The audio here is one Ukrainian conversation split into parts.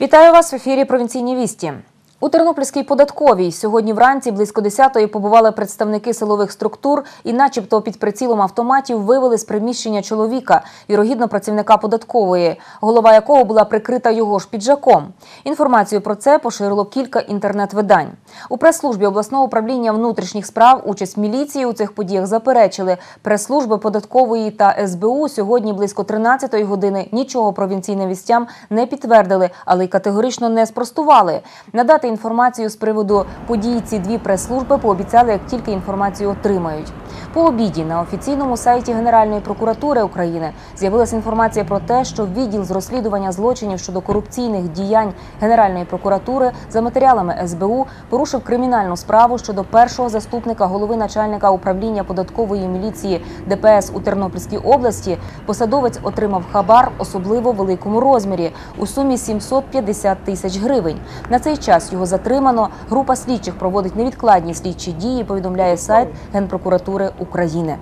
Вітаю вас в ефірі Провінційні вісті. У Тернопільській податковій сьогодні вранці близько 10-ї побували представники силових структур і, начебто, під прицілом автоматів вивели з приміщення чоловіка, вірогідно працівника податкової, голова якого була прикрита його ж піджаком. Інформацію про це поширило кілька інтернет-видань. У прес-службі обласного управління внутрішніх справ участь міліції у цих подіях заперечили. Прес-служби податкової та СБУ сьогодні близько 13-ї години нічого провінційним вістям не підтвердили, але й категорично не спростували. Надати інформацію з приводу подій ці дві прес-служби пообіцяли, як тільки інформацію отримають. По обіді на офіційному сайті Генеральної прокуратури України з'явилася інформація про те, що відділ з розслідування злочинів щодо корупційних діянь Генеральної прокуратури за матеріалами СБУ порушив кримінальну справу щодо першого заступника голови начальника управління податкової міліції ДПС у Тернопільській області. Посадовець отримав хабар особливо великому розмірі у сумі 750 тисяч гривень. На цей час його затримано. Група слідчих проводить невідкладні слідчі дії. Повідомляє сайт Генпрокуратури України.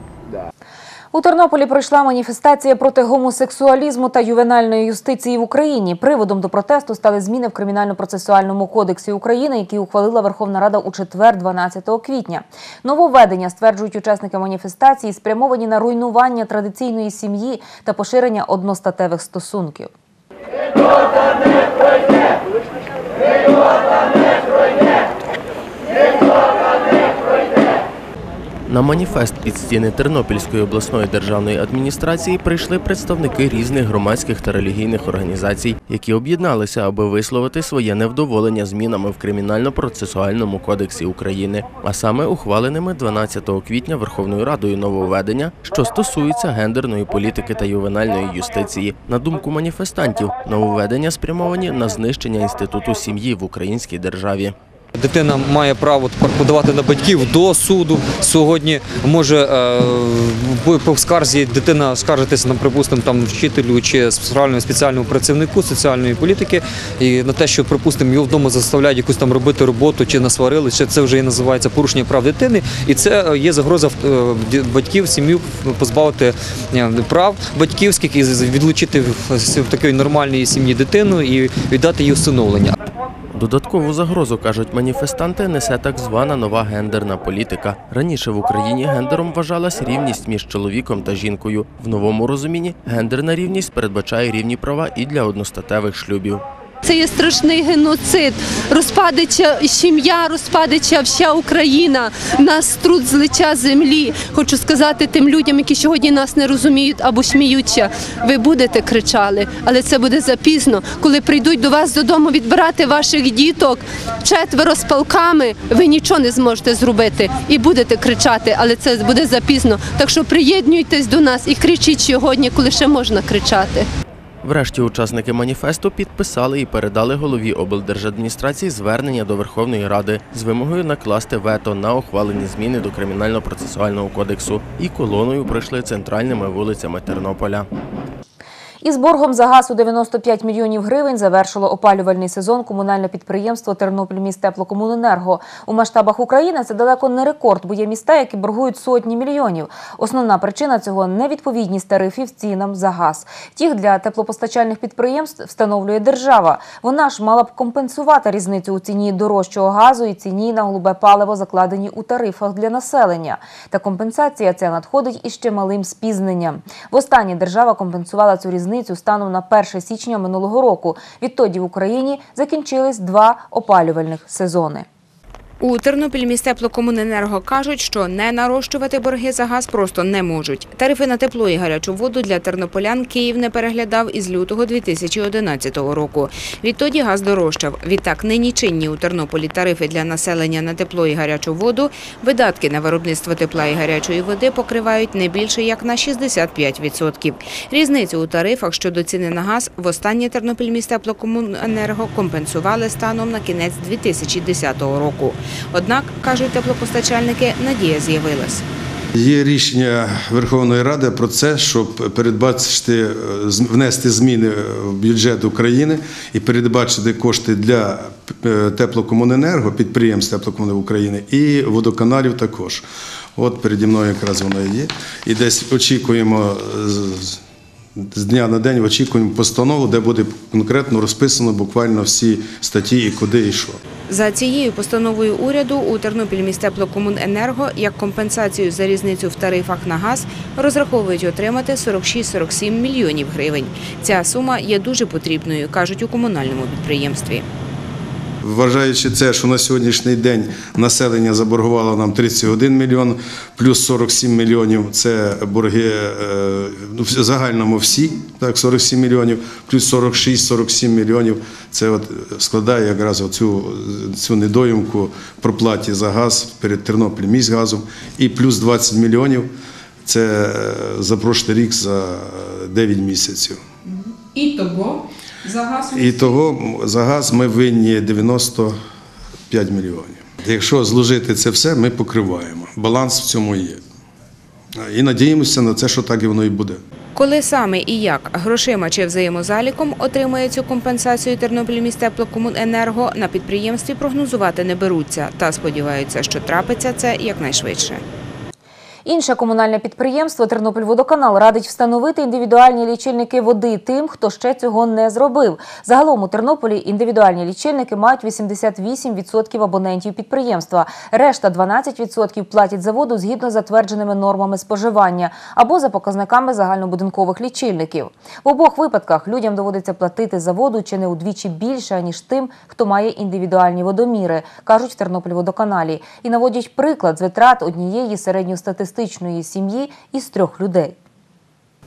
У Тернополі пройшла маніфестація проти гомосексуалізму та ювенальної юстиції в Україні. Приводом до протесту стали зміни в кримінально-процесуальному кодексі України, які ухвалила Верховна Рада у четвер, 12 квітня. Нововведення стверджують учасники маніфестації, спрямовані на руйнування традиційної сім'ї та поширення одностатевих стосунків. На маніфест під стіни Тернопільської обласної державної адміністрації прийшли представники різних громадських та релігійних організацій, які об'єдналися, аби висловити своє невдоволення змінами в кримінально-процесуальному кодексі України, а саме ухваленими 12 квітня Верховною Радою нововведення, що стосуються гендерної політики та ювенальної юстиції. На думку маніфестантів, нововведення спрямовані на знищення інституту сім'ї в українській державі. Дитина має право подавати на батьків до суду. Сьогодні може е, по скарзі дитина скаржитися, нам, припустимо, там вчителю чи спеціальному працівнику соціальної політики, і на те, що припустимо, його вдома заставляють якусь там робити роботу чи насварили, чи це вже і називається порушення прав дитини, і це е, є загроза е, батьків, сім'ю позбавити е, прав батьківських і відлучити в з такої нормальної сім'ї дитину і віддати їй усиновлення. Додаткову загрозу, кажуть маніфестанти, несе так звана нова гендерна політика. Раніше в Україні гендером вважалась рівність між чоловіком та жінкою. В новому розумінні гендерна рівність передбачає рівні права і для одностатевих шлюбів. Це є страшний геноцид. Розпадеться сім'я, розпадеться вся Україна. Нас труд з лиця землі. Хочу сказати тим людям, які сьогодні нас не розуміють або сміються. Ви будете кричали, але це буде запізно. Коли прийдуть до вас додому відбирати ваших діток четверо з палками, ви нічого не зможете зробити і будете кричати, але це буде запізно. Так що приєднуйтесь до нас і кричіть сьогодні, коли ще можна кричати. Врешті учасники маніфесту підписали і передали голові облдержадміністрації звернення до Верховної Ради з вимогою накласти вето на ухвалені зміни до кримінально-процесуального кодексу і колоною пройшли центральними вулицями Тернополя. Із боргом за газ у 95 мільйонів гривень завершило опалювальний сезон комунальне підприємство «Тернопільміськтеплокомуненерго». У масштабах України це далеко не рекорд, бо є міста, які боргують сотні мільйонів. Основна причина цього – невідповідність тарифів цінам за газ. Тих для теплопостачальних підприємств встановлює держава. Вона ж мала б компенсувати різницю у ціні дорожчого газу і ціні на голубе паливо, закладені у тарифах для населення. Та компенсація ця надходить іще малим спізненням. Востаннє держава компенсувала цю різницю станом на 1 січня минулого року. Відтоді в Україні закінчились два опалювальних сезони. У Тернопільмістеплокомуненерго кажуть, що не нарощувати борги за газ просто не можуть. Тарифи на тепло і гарячу воду для тернополян Київ не переглядав із лютого 2011 року. Відтоді газ дорожчав. Відтак нині чинні у Тернополі тарифи для населення на тепло і гарячу воду, видатки на виробництво тепла і гарячої води покривають не більше як на 65%. Різницю у тарифах щодо ціни на газ востаннє Тернопільмістеплокомуненерго компенсували станом на кінець 2010 року. Однак, кажуть теплопостачальники, надія з'явилась. Є рішення Верховної Ради про це, щоб передбачити е, внести зміни в бюджет України і передбачити кошти для е, теплокомуненерго, підприємств теплокомуненерго України і водоканалів також. От переді мною якраз воно є. І десь очікуємо е, з- дня на день очікуємо постанову, де буде конкретно розписано буквально всі статті і куди і. За цією постановою уряду у Тернопіль містеплокомуненерго як компенсацію за різницю в тарифах на газ розраховують отримати 46-47 мільйонів гривень. Ця сума є дуже потрібною, кажуть у комунальному підприємстві. Вважаючи це, що на сьогоднішній день населення заборгувало нам 31 мільйон, плюс 47 мільйонів це борги е, ну, в загальному всі, так, 47 мільйонів, плюс 46-47 мільйонів. Це складає якраз оцю цю недоїмку про платі за газ перед Тернопіль міськгазом, і плюс 20 мільйонів це е, за прошлий рік за 9 місяців. І того за газ І того за газ ми винні 95 мільйонів. Якщо зложити це все, ми покриваємо. Баланс в цьому є. І надіємося на це, що так і воно і буде. Коли саме і як грошима чи взаємозаліком отримає цю компенсацію Тернопіль містеплокомуненерго на підприємстві прогнозувати не беруться та сподіваються, що трапиться це якнайшвидше. Інше комунальне підприємство Тернопільводоканал радить встановити індивідуальні лічильники води тим, хто ще цього не зробив. Загалом у Тернополі індивідуальні лічильники мають 88% абонентів підприємства. Решта 12% платять за воду згідно з затвердженими нормами споживання або за показниками загальнобудинкових лічильників. В обох випадках людям доводиться платити за воду чи не удвічі більше ніж тим, хто має індивідуальні водоміри, кажуть в Тернопільводоканалі, і наводять приклад з витрат однієї середньостатистичної сім'ї із трьох людей.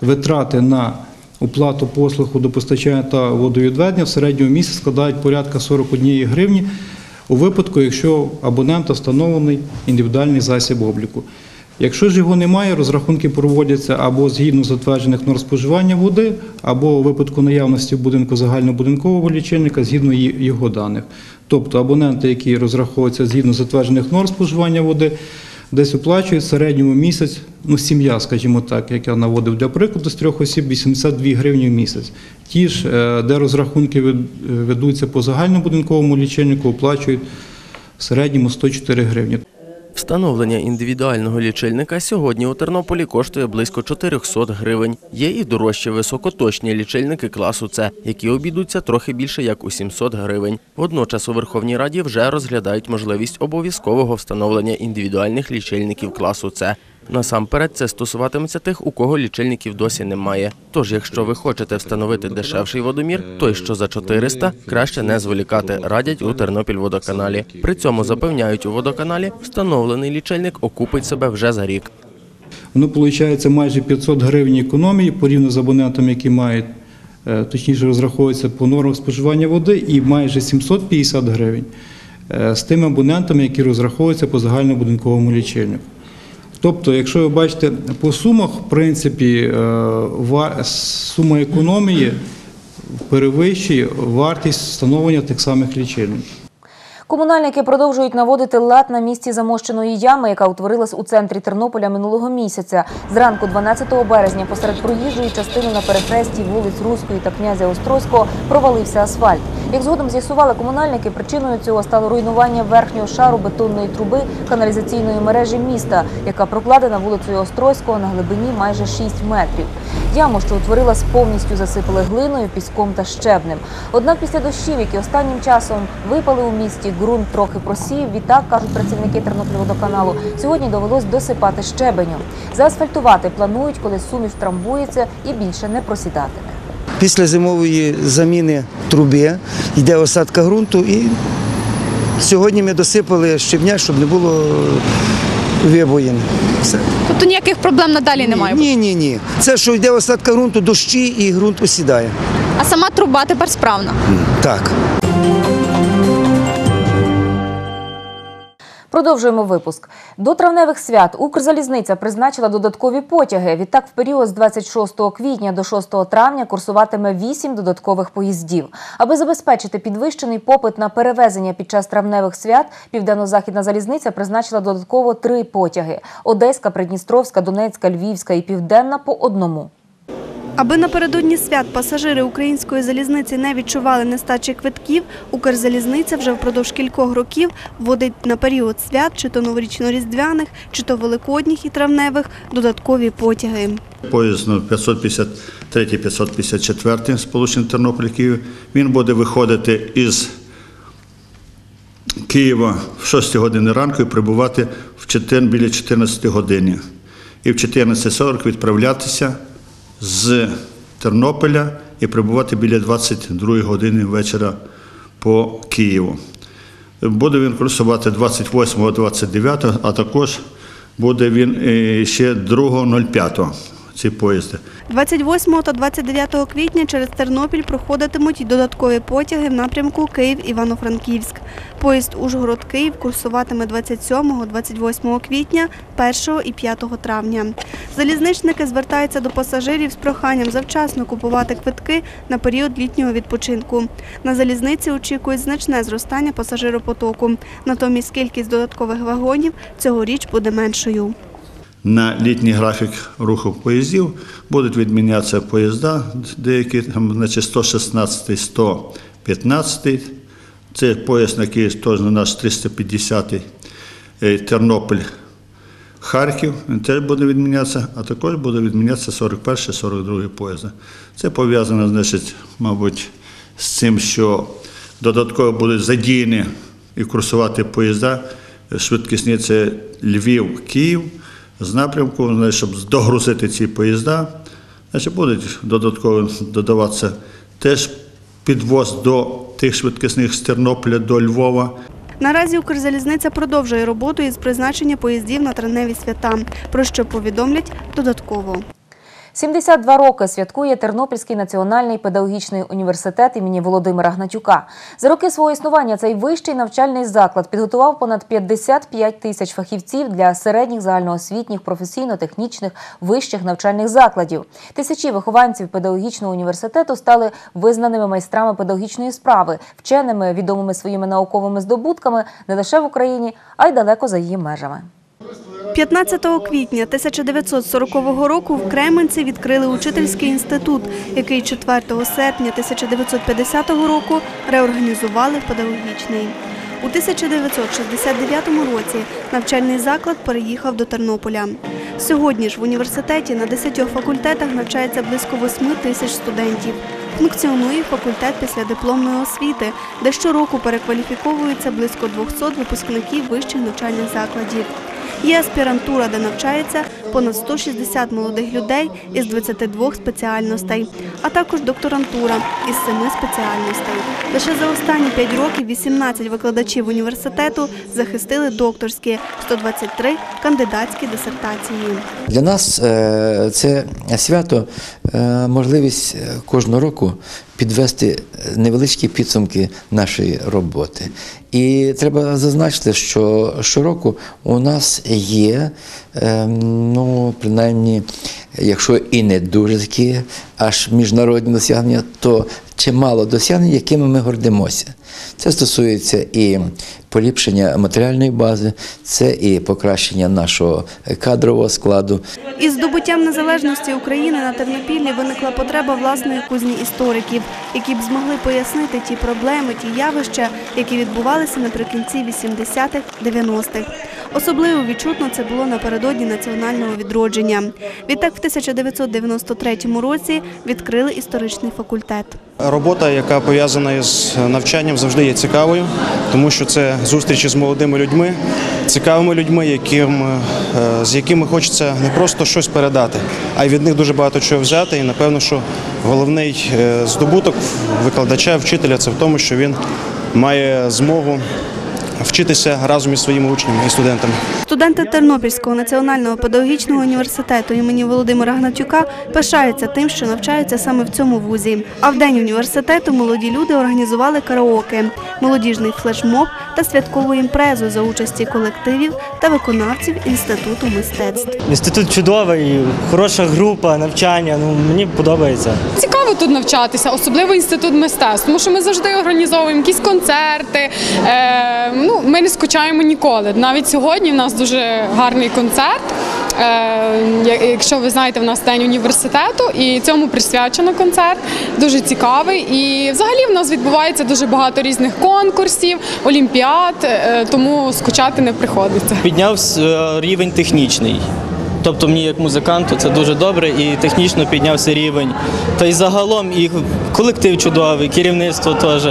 Витрати на оплату послуг водопостачання та водовідведення в середньому місяці складають порядка 41 гривні у випадку, якщо абонента встановлений індивідуальний засіб обліку. Якщо ж його немає, розрахунки проводяться або згідно затверджених норм споживання води, або у випадку наявності в будинку загальнобудинкового лічильника згідно його даних. Тобто абоненти, які розраховуються згідно затверджених норм споживання води, десь оплачують в середньому місяць, ну сім'я, скажімо так, як я наводив для прикладу, з трьох осіб 82 гривні в місяць. Ті ж, е, де розрахунки вед- ведуться по загальнобудинковому лічильнику, оплачують в середньому 104 гривні. Встановлення індивідуального лічильника сьогодні у Тернополі коштує близько 400 гривень. Є і дорожчі високоточні лічильники класу С, які обійдуться трохи більше як у 700 гривень. Водночас у Верховній Раді вже розглядають можливість обов'язкового встановлення індивідуальних лічильників класу С. Насамперед це стосуватиметься тих, у кого лічильників досі немає. Тож, якщо ви хочете встановити дешевший водомір, той, що за 400, краще не зволікати, радять у Тернопільводоканалі. При цьому запевняють у водоканалі, встановлений лічильник окупить себе вже за рік. Воно виходить майже 500 гривень економії порівняно з абонентами, які мають, е, точніше розраховуються по нормах споживання води, і майже 750 гривень е, з тими абонентами, які розраховуються по загальнобудинковому лічильнику. Тобто, якщо ви бачите по сумах, в принципі, е, сума економії перевищує вартість встановлення тих самих лічильників. Комунальники продовжують наводити лад на місці замощеної ями, яка утворилась у центрі Тернополя минулого місяця. Зранку 12 березня посеред проїжджої частини на перехресті вулиць Руської та князя Острозького провалився асфальт. Як згодом з'ясували комунальники, причиною цього стало руйнування верхнього шару бетонної труби каналізаційної мережі міста, яка прокладена вулицею Острозького на глибині майже 6 метрів. Яму, що утворилась, повністю засипали глиною, піском та щебнем. Однак після дощів, які останнім часом випали у місті, ґрунт трохи просів. Відтак, кажуть працівники Тернопільводоканалу, сьогодні довелось досипати щебеню. Заасфальтувати планують, коли суміш трамбується і більше не просідатиме. Після зимової заміни труби йде осадка ґрунту і сьогодні ми досипали щебня, щоб не було вибоїн. Все. Тобто ніяких проблем надалі немає. Ні, ні, ні. Це що йде осадка ґрунту, дощі і ґрунт осідає. А сама труба тепер справна. Так. Продовжуємо випуск. До травневих свят Укрзалізниця призначила додаткові потяги. Відтак, в період з 26 квітня до 6 травня курсуватиме 8 додаткових поїздів. Аби забезпечити підвищений попит на перевезення під час травневих свят, Південно-Західна залізниця призначила додатково три потяги: Одеська, Придністровська, Донецька, Львівська і Південна по одному. Аби напередодні свят пасажири української залізниці не відчували нестачі квитків, Укрзалізниця вже впродовж кількох років вводить на період свят, чи то новорічно-різдвяних, чи то великодніх і травневих, додаткові потяги. Поїзд ну, 553-554 сполучення Тернопіль Київ. Він буде виходити із Києва в 6 години ранку і прибувати в 4, біля 14 години. І в 14.40 відправлятися з Тернополя і прибувати біля 22 години вечора по Києву. Буде він курсувати 28-29, а також буде він е, ще 2.05 ці поїзди. 28 та 29 квітня через Тернопіль проходитимуть й додаткові потяги в напрямку Київ-Івано-Франківськ. Поїзд Ужгород-Київ курсуватиме 27-28 квітня, 1 і 5 травня. Залізничники звертаються до пасажирів з проханням завчасно купувати квитки на період літнього відпочинку. На залізниці очікують значне зростання пасажиропотоку. Натомість кількість додаткових вагонів цьогоріч буде меншою. На літній графік руху поїздів будуть відмінятися поїзда, деякі там, значить, 116, 115. Це поїзд, який теж на наш 350 е, Тернопіль. Харків він теж буде відмінятися, а також буде відмінятися 41 42 поїзди. Це пов'язано, значить, мабуть, з цим, що додатково будуть задіяні і курсувати поїзда швидкісні це Львів, Київ з напрямку, щоб догрузити ці поїзда. Значить, будуть додатково додаватися теж підвоз до тих швидкісних з Тернополя до Львова. Наразі Укрзалізниця продовжує роботу із призначення поїздів на травневі свята, про що повідомлять додатково. 72 роки святкує Тернопільський національний педагогічний університет імені Володимира Гнатюка. За роки свого існування цей вищий навчальний заклад підготував понад 55 тисяч фахівців для середніх загальноосвітніх, професійно-технічних вищих навчальних закладів. Тисячі вихованців педагогічного університету стали визнаними майстрами педагогічної справи, вченими, відомими своїми науковими здобутками не лише в Україні, а й далеко за її межами. 15 квітня 1940 року в Кременці відкрили учительський інститут, який 4 серпня 1950 року реорганізували в педагогічний. У 1969 році навчальний заклад переїхав до Тернополя. Сьогодні ж в університеті на 10 факультетах навчається близько 8 тисяч студентів. Функціонує факультет післядипломної освіти, де щороку перекваліфіковується близько 200 випускників вищих навчальних закладів. Є аспірантура, де навчається понад 160 молодих людей із 22 спеціальностей, а також докторантура із 7 спеціальностей. Лише за останні 5 років 18 викладачів університету захистили докторські, 123 – кандидатські дисертації. Для нас е, це свято е, можливість е, кожного року підвести невеличкі підсумки нашої роботи. І треба зазначити, що щороку у нас є, ну, принаймні, якщо і не дуже такі аж міжнародні досягнення, то чимало досягнень, якими ми гордимося. Це стосується і поліпшення матеріальної бази, це і покращення нашого кадрового складу. Із здобуттям незалежності України на Тернопіллі виникла потреба власної кузні істориків, які б змогли пояснити ті проблеми, ті явища, які відбувалися наприкінці 80-х, 90-х. Особливо відчутно це було напередодні національного відродження. Відтак, в 1993 році відкрили історичний факультет. Робота, яка пов'язана із навчанням, завжди є цікавою, тому що це зустрічі з молодими людьми, цікавими людьми, яким, е, з якими хочеться не просто щось передати, а й від них дуже багато чого взяти. І напевно, що головний е, здобуток викладача, вчителя це в тому, що він має змогу вчитися разом із своїми учнями і студентами. Студенти Тернопільського національного педагогічного університету імені Володимира Гнатюка пишаються тим, що навчаються саме в цьому вузі. А в день університету молоді люди організували караоке, молодіжний флешмоб та святкову імпрезу за участі колективів та виконавців інституту мистецтв. Інститут чудовий, хороша група, навчання. Ну мені подобається. Тут навчатися, особливо інститут мистецтв, тому що ми завжди організовуємо якісь концерти. Е, ну, ми не скучаємо ніколи. Навіть сьогодні в нас дуже гарний концерт. Е, якщо ви знаєте, в нас день університету, і цьому присвячено концерт. Дуже цікавий. І взагалі в нас відбувається дуже багато різних конкурсів, олімпіад, е, тому скучати не приходиться. Підняв е, рівень технічний. Тобто мені як музиканту це дуже добре і технічно піднявся рівень. Та й загалом і колектив чудовий, керівництво теж.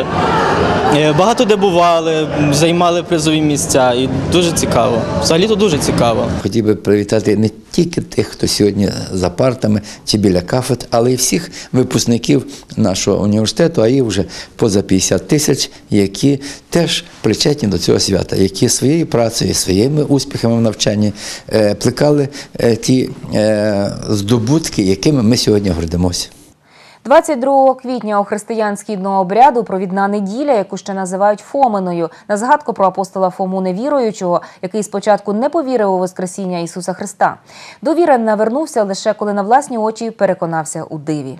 Е, Багато де бували, займали призові місця і дуже цікаво. Взагалі то дуже цікаво. Хотів би привітати не тільки тих, хто сьогодні за партами чи біля кафедр, але й всіх випускників нашого університету, а їх вже поза 50 тисяч, які теж причетні до цього свята, які своєю працею, своїми успіхами в навчанні е, плекали е, ті здобутки, якими ми сьогодні гордимося. 22 квітня у християнського обряду провідна неділя, яку ще називають Фоминою, на згадку про апостола Фому невіруючого, який спочатку не повірив у Воскресіння Ісуса Христа. До віри навернувся лише коли на власні очі переконався у диві.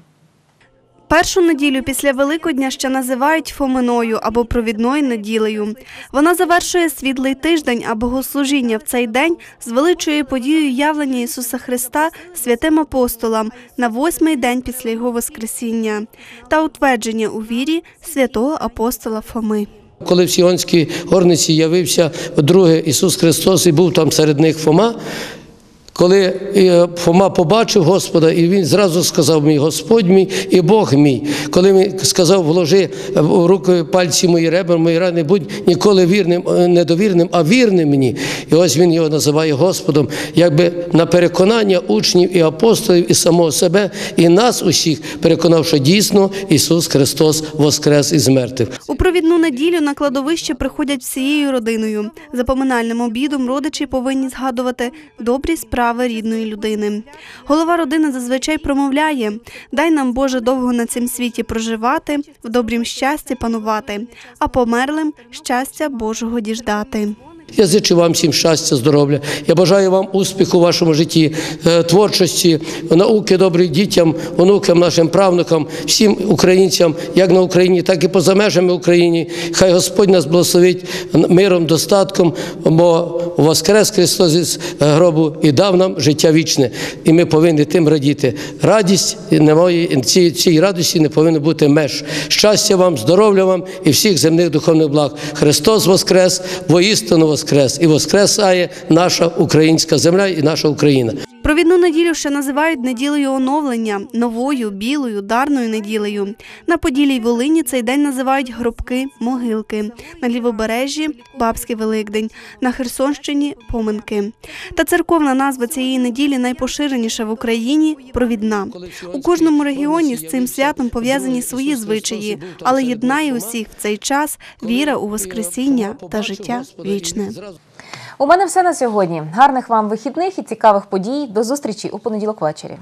Першу неділю після Великодня ще називають Фоминою або провідною неділею. Вона завершує світлий тиждень, а богослужіння в цей день звеличує подію явлення Ісуса Христа святим апостолам на восьмий день після Його Воскресіння та утвердження у вірі святого апостола Фоми. Коли в Сіонській горниці явився друге Ісус Христос і був там серед них Фома, коли е, Фома побачив Господа, і він зразу сказав мій Господь мій і Бог мій. Коли він сказав, вложи в руки пальці мої ребра, мої рани, будь ніколи вірним, е, недовірним, а вірним мені. І ось він його називає Господом, якби на переконання учнів і апостолів, і самого себе, і нас усіх переконав, що дійсно Ісус Христос воскрес із мертвих. У провідну неділю на кладовище приходять всією родиною. За поминальним обідом родичі повинні згадувати добрі справи рідної людини. Голова родини зазвичай промовляє: дай нам Боже довго на цім світі проживати, в добрім щасті панувати, а померлим щастя Божого діждати. Я зичу вам всім щастя, здоров'я. Я бажаю вам успіху у вашому житті, е, творчості, науки добрих дітям, онукам, нашим правнукам, всім українцям, як на Україні, так і поза межами України. Хай Господь нас благословить миром, достатком, бо воскрес Христос із гробу і дав нам життя вічне. І ми повинні тим радіти. Радість немає цієї цієї радості не повинно бути меж. Щастя вам, здоров'я вам і всіх земних духовних благ. Христос воскрес, воістину воскрес, і воскресає наша українська земля і наша Україна. Провідну неділю ще називають неділею оновлення, новою, білою, дарною неділею. На Поділі й Волині цей день називають гробки, могилки. На лівобережжі Бабський Великдень, на Херсонщині поминки. Та церковна назва цієї неділі найпоширеніша в Україні провідна. У кожному регіоні з цим святом пов'язані свої звичаї, але єднає усіх в цей час віра у Воскресіння та життя вічне. У мене все на сьогодні. Гарних вам вихідних і цікавих подій. До зустрічі у понеділок ввечері.